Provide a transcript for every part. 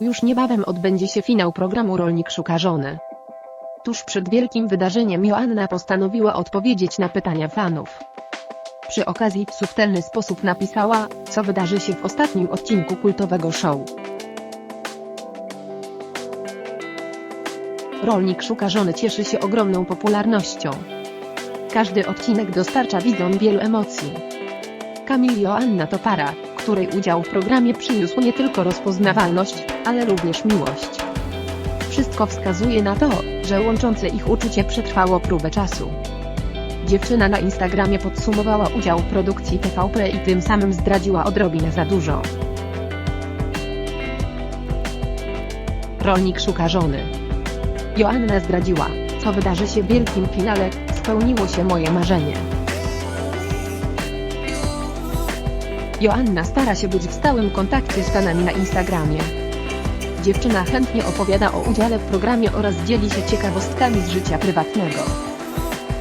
Już niebawem odbędzie się finał programu Rolnik Szuka Żony. Tuż przed wielkim wydarzeniem Joanna postanowiła odpowiedzieć na pytania fanów. Przy okazji w subtelny sposób napisała, co wydarzy się w ostatnim odcinku kultowego show. Rolnik Szuka Żony cieszy się ogromną popularnością. Każdy odcinek dostarcza widzom wielu emocji. Kamil Joanna to para, której udział w programie przyniósł nie tylko rozpoznawalność, ale również miłość. Wszystko wskazuje na to, że łączące ich uczucie przetrwało próbę czasu. Dziewczyna na Instagramie podsumowała udział w produkcji TVP i tym samym zdradziła odrobinę za dużo. Rolnik szuka żony. Joanna zdradziła, co wydarzy się w wielkim finale, spełniło się moje marzenie. Joanna stara się być w stałym kontakcie z fanami na Instagramie. Dziewczyna chętnie opowiada o udziale w programie oraz dzieli się ciekawostkami z życia prywatnego.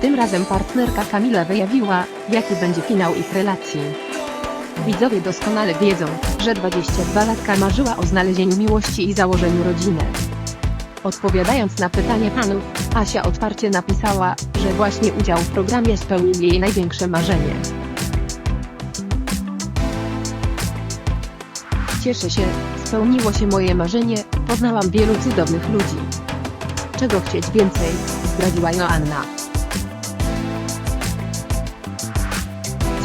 Tym razem partnerka Kamila wyjawiła, jaki będzie finał ich relacji. Widzowie doskonale wiedzą, że 22-latka marzyła o znalezieniu miłości i założeniu rodziny. Odpowiadając na pytanie panów, Asia otwarcie napisała, że właśnie udział w programie spełnił jej największe marzenie. Cieszę się, spełniło się moje marzenie, poznałam wielu cudownych ludzi. Czego chcieć więcej, zdradziła Joanna.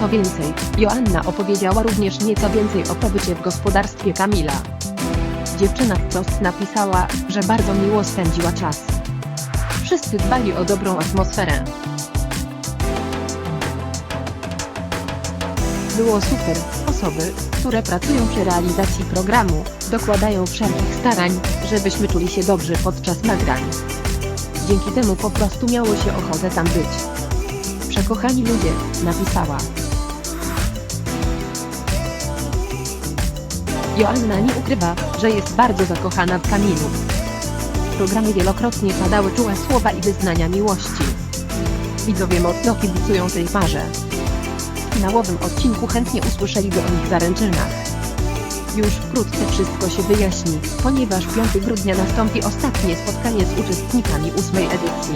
Co więcej, Joanna opowiedziała również nieco więcej o pobycie w gospodarstwie Kamila. Dziewczyna wprost napisała, że bardzo miło spędziła czas. Wszyscy dbali o dobrą atmosferę. Było super, osoby, które pracują przy realizacji programu, dokładają wszelkich starań, żebyśmy czuli się dobrze podczas nagrań. Dzięki temu po prostu miało się ochotę tam być. Przekochani ludzie, napisała. Joanna nie ukrywa, że jest bardzo zakochana w Kamilu. W programie wielokrotnie padały czułe słowa i wyznania miłości. Widzowie mocno kibicują tej parze. Finałowym odcinku chętnie usłyszeliby o nich zaręczynach. Już wkrótce wszystko się wyjaśni, ponieważ 5 grudnia nastąpi ostatnie spotkanie z uczestnikami ósmej edycji.